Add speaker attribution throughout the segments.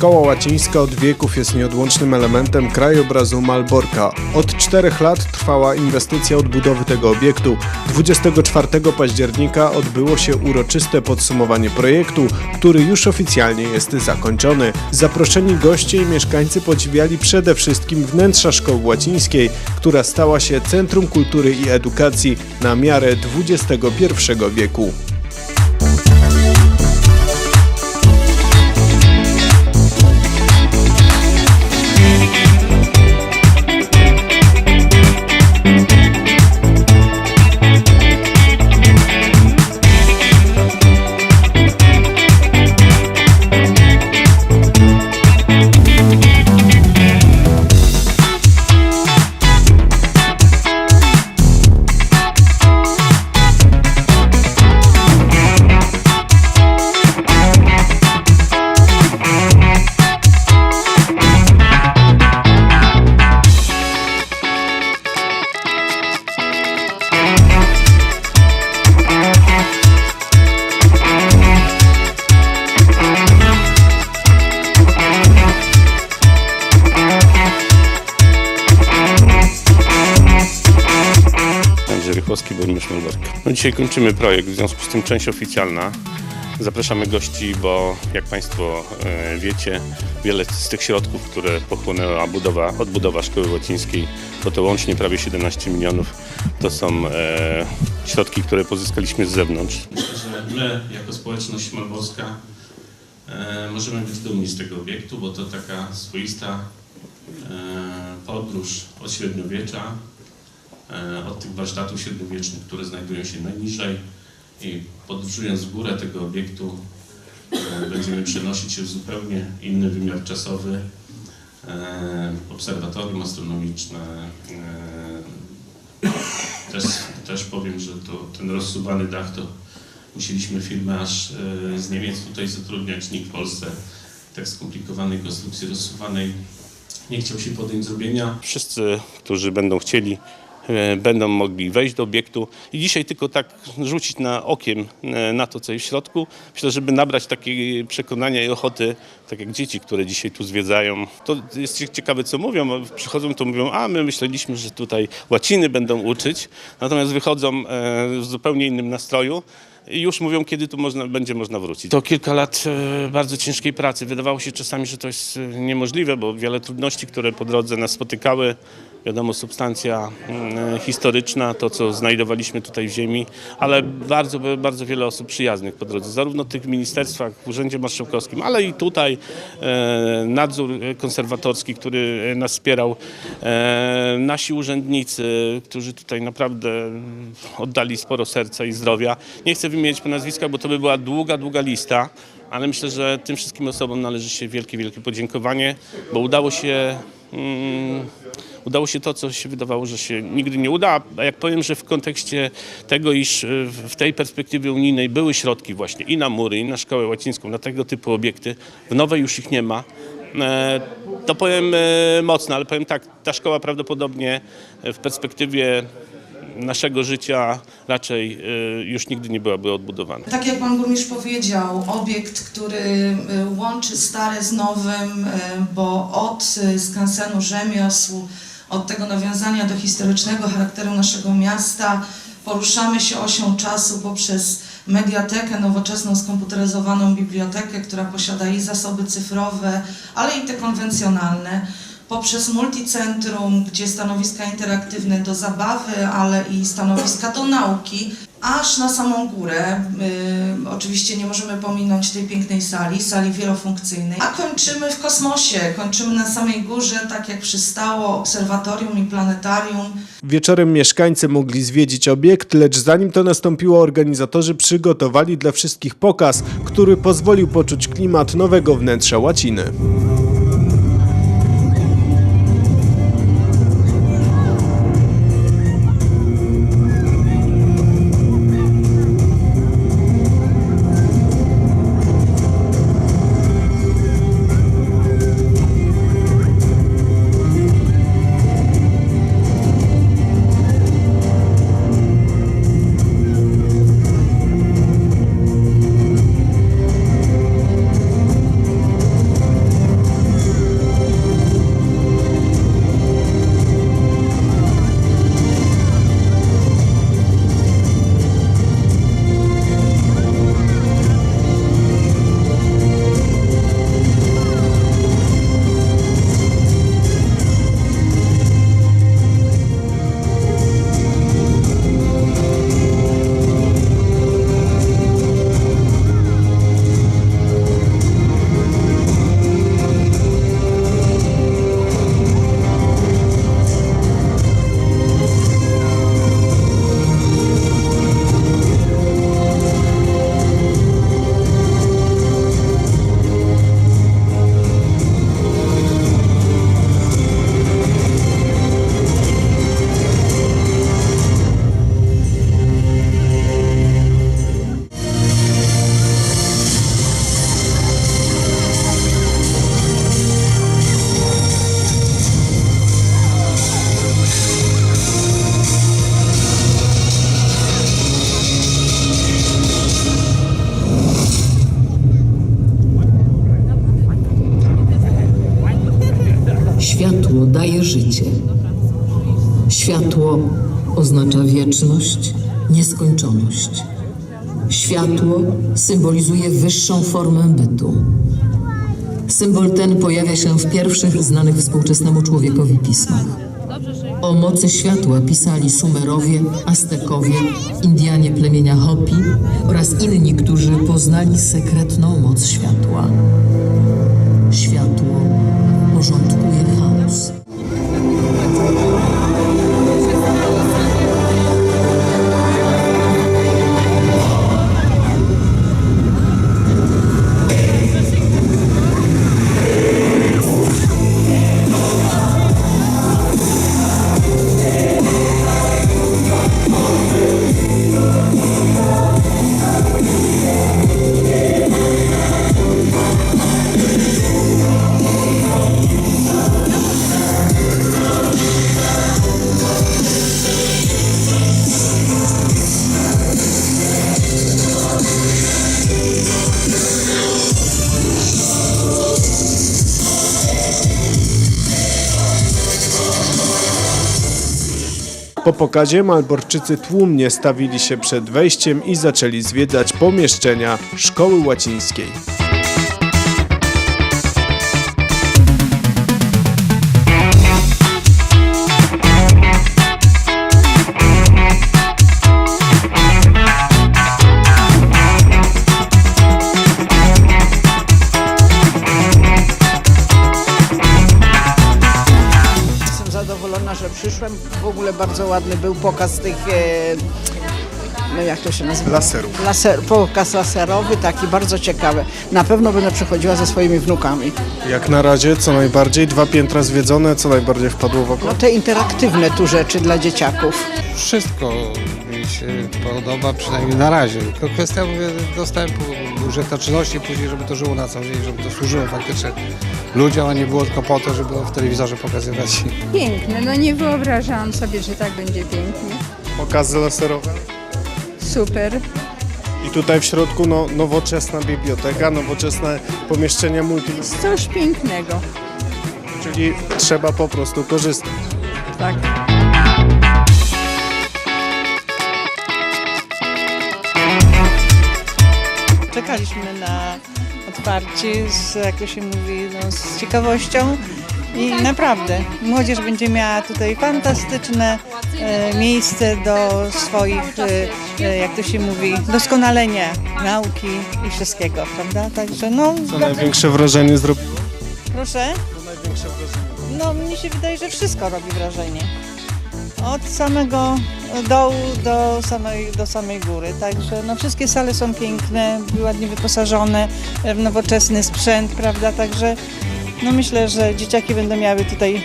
Speaker 1: Szkoła łacińska od wieków jest nieodłącznym elementem krajobrazu Malborka. Od czterech lat trwała inwestycja odbudowy tego obiektu. 24 października odbyło się uroczyste podsumowanie projektu, który już oficjalnie jest zakończony. Zaproszeni goście i mieszkańcy podziwiali przede wszystkim wnętrza szkoły łacińskiej, która stała się centrum kultury i edukacji na miarę XXI wieku.
Speaker 2: Dzisiaj kończymy projekt, w związku z tym część oficjalna. Zapraszamy gości, bo jak Państwo e, wiecie, wiele z tych środków, które pochłonęła budowa, odbudowa szkoły łacińskiej, bo to łącznie prawie 17 milionów, to są e, środki, które pozyskaliśmy z zewnątrz. Myślę, że my jako społeczność malborska e, możemy być dumni z tego obiektu, bo to taka swoista podróż od średniowiecza, od tych warsztatów średniowiecznych, które znajdują się najniżej i podróżując w górę tego obiektu e, będziemy przenosić się w zupełnie inny wymiar czasowy. E, Obserwatorium astronomiczne. e, Też, też powiem, że to, ten rozsuwany dach to musieliśmy firmę aż e, z Niemiec tutaj zatrudniać. Nikt w Polsce tak skomplikowanej konstrukcji rozsuwanej nie chciał się podjąć zrobienia. Wszyscy, którzy będą chcieli, e, będą mogli wejść do obiektu i dzisiaj tylko tak rzucić na okiem e, na to, co jest w środku. Myślę, żeby nabrać takiej przekonania i ochoty, tak jak dzieci, które dzisiaj tu zwiedzają. To jest cie- ciekawe, co mówią. Przychodzą, to mówią, a my myśleliśmy, że tutaj łaciny będą uczyć, natomiast wychodzą e, w zupełnie innym nastroju. I już mówią, kiedy tu można, będzie można wrócić. To kilka lat e, bardzo ciężkiej pracy. Wydawało się czasami, że to jest e, niemożliwe, bo wiele trudności, które po drodze nas spotykały. Wiadomo, substancja mm, historyczna, to co znajdowaliśmy tutaj w ziemi, ale bardzo, bardzo wiele osób przyjaznych po drodze, zarówno tych w ministerstwach, w Urzędzie Marszałkowskim, ale i tutaj e, nadzór konserwatorski, który e, nas wspierał, e, nasi urzędnicy, którzy tutaj naprawdę mm, oddali sporo serca i zdrowia. Nie chcę wymieniać po nazwiskach, bo to by była długa, długa lista, ale myślę, że tym wszystkim osobom należy się wielkie, wielkie podziękowanie, bo udało się. Mm, Udało się to, co się wydawało, że się nigdy nie uda. A jak powiem, że w kontekście tego, iż y, w tej perspektywie unijnej były środki właśnie i na mury, i na szkołę łacińską, na tego typu obiekty, w nowej już ich nie ma, e, to powiem e, mocno, ale powiem tak, ta szkoła prawdopodobnie w perspektywie naszego życia raczej już nigdy nie byłaby odbudowana.
Speaker 3: Tak jak pan burmistrz powiedział, obiekt, który łączy stare z nowym, bo od skansenu rzemiosł, od tego nawiązania do historycznego charakteru naszego miasta, poruszamy się osią czasu poprzez mediatekę, nowoczesną skomputeryzowaną bibliotekę, która posiada i zasoby cyfrowe, ale i te konwencjonalne poprzez multicentrum, gdzie stanowiska interaktywne do zabawy, ale i stanowiska do nauki, aż na samą górę. Oczywiście nie możemy pominąć tej pięknej sali, sali wielofunkcyjnej. A kończymy w kosmosie, kończymy na samej górze, tak jak przystało, obserwatorium i planetarium.
Speaker 1: Wieczorem mieszkańcy mogli zwiedzić obiekt, lecz zanim to nastąpiło, organizatorzy przygotowali dla wszystkich pokaz, który pozwolił poczuć klimat nowego wnętrza łaciny.
Speaker 4: Oznacza wieczność, nieskończoność. Światło symbolizuje wyższą formę bytu. Symbol ten pojawia się w pierwszych znanych współczesnemu człowiekowi pismach. O mocy światła pisali Sumerowie, Aztekowie, Indianie plemienia Hopi oraz inni, którzy poznali sekretną moc światła.
Speaker 1: Po pokazie Malborczycy tłumnie stawili się przed wejściem i zaczęli zwiedzać pomieszczenia szkoły łacińskiej.
Speaker 5: Przyszłem. W ogóle bardzo ładny był pokaz tych, e, no jak to się nazywa?
Speaker 1: Laserów.
Speaker 5: Laser, pokaz laserowy, taki bardzo ciekawy. Na pewno będę przychodziła ze swoimi wnukami.
Speaker 1: Jak na razie co najbardziej dwa piętra zwiedzone, co najbardziej wpadło w oko.
Speaker 5: No te interaktywne tu rzeczy dla dzieciaków.
Speaker 6: Wszystko mi się podoba, przynajmniej na razie. Tylko kwestia mówię, dostępu, użyteczności później, żeby to żyło na co dzień, żeby to służyło faktycznie ludziom, a nie było tylko po to, żeby w telewizorze pokazywać.
Speaker 7: Piękne, no nie wyobrażałam sobie, że tak będzie pięknie.
Speaker 1: Pokazy laserowe.
Speaker 7: Super.
Speaker 1: I tutaj w środku no, nowoczesna biblioteka, nowoczesne pomieszczenia multi,
Speaker 7: Coś pięknego.
Speaker 1: czyli trzeba po prostu korzystać.
Speaker 7: Tak.
Speaker 8: Czekaliśmy na otwarcie, z, jak to się mówi, no, z ciekawością i naprawdę młodzież będzie miała tutaj fantastyczne e, miejsce do swoich, e, e, jak to się mówi, doskonalenia nauki i wszystkiego, prawda? Także no,
Speaker 1: Co największe wrażenie zrobiło?
Speaker 8: proszę. No, mnie się wydaje, że wszystko robi wrażenie. Od samego dołu do samej, do samej góry. Także no, wszystkie sale są piękne, ładnie wyposażone w nowoczesny sprzęt, prawda? Także no, myślę, że dzieciaki będą miały tutaj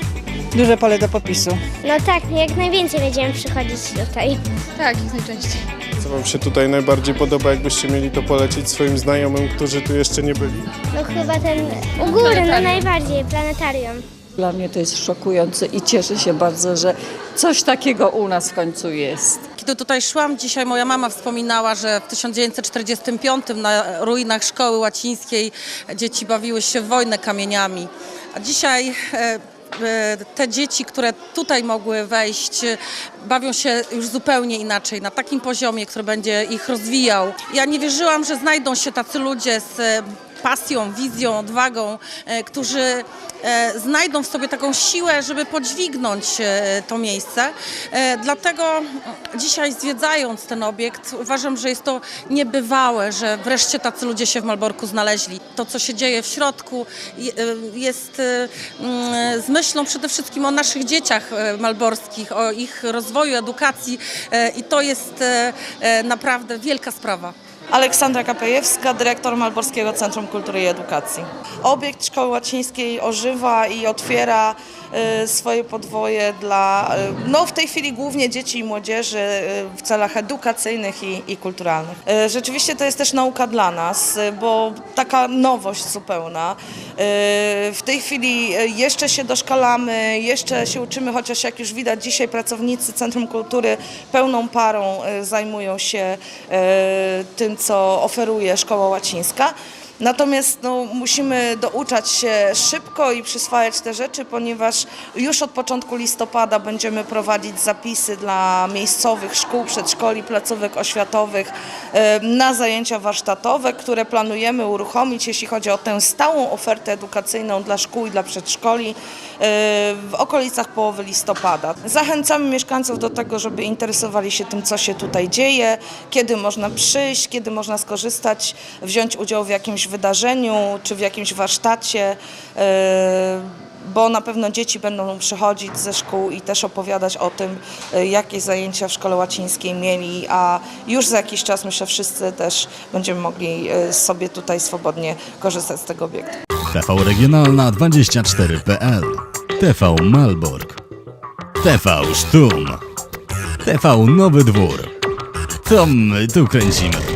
Speaker 8: duże pole do popisu.
Speaker 9: No tak, jak najwięcej będziemy przychodzić tutaj.
Speaker 7: Tak, jak najczęściej.
Speaker 1: Co Wam się tutaj najbardziej podoba, jakbyście mieli to polecić swoim znajomym, którzy tu jeszcze nie byli?
Speaker 9: No chyba ten u góry, no najbardziej, planetarium.
Speaker 10: Dla mnie to jest szokujące i cieszę się bardzo, że coś takiego u nas w końcu jest.
Speaker 11: Kiedy tutaj szłam, dzisiaj moja mama wspominała, że w 1945 na ruinach szkoły łacińskiej dzieci bawiły się w wojnę kamieniami. A dzisiaj e, e, te dzieci, które tutaj mogły wejść, bawią się już zupełnie inaczej, na takim poziomie, który będzie ich rozwijał. Ja nie wierzyłam, że znajdą się tacy ludzie z pasją, wizją, odwagą, e, którzy e, znajdą w sobie taką siłę, żeby podźwignąć e, to miejsce. Dlatego dzisiaj zwiedzając ten obiekt uważam, że jest to niebywałe, że wreszcie tacy ludzie się w Malborku znaleźli. To, co się dzieje w środku je- jest mm, z myślą przede wszystkim o naszych dzieciach malborskich, o ich rozwoju, edukacji i to jest naprawdę wielka sprawa.
Speaker 3: Aleksandra Kapejewska, dyrektor Malborskiego Centrum Kultury i Edukacji. Obiekt Szkoły Łacińskiej ożywa i otwiera e, swoje podwoje dla, e, no w tej chwili głównie dzieci i młodzieży e, w celach edukacyjnych i, i kulturalnych. Rzeczywiście to jest też nauka dla nas, bo taka nowość zupełna. W tej chwili jeszcze się doszkalamy, jeszcze się uczymy, chociaż jak już widać dzisiaj pracownicy Centrum Kultury pełną parą zajmują się e, co oferuje Szkoła Łacińska. Natomiast no, musimy douczać się szybko i przyswajać te rzeczy, ponieważ już od początku listopada będziemy prowadzić zapisy dla miejscowych szkół, przedszkoli, placówek oświatowych na zajęcia warsztatowe, które planujemy uruchomić, jeśli chodzi o tę stałą ofertę edukacyjną dla szkół i dla przedszkoli w okolicach połowy listopada. Zachęcamy mieszkańców do tego, żeby interesowali się tym, co się tutaj dzieje, kiedy można przyjść, kiedy można skorzystać, wziąć udział w jakimś wydarzeniu czy w jakimś warsztacie, e, bo na pewno dzieci będą przychodzić ze szkół i też opowiadać o tym, e, jakie zajęcia w szkole łacińskiej mieli, a już za jakiś czas myślę wszyscy też będziemy mogli e, sobie tutaj swobodnie korzystać z tego obiektu.
Speaker 12: TV Regionalna 24.pl TV Malbork. TV Sztum. TV Nowy Dwór. To my tu kręcimy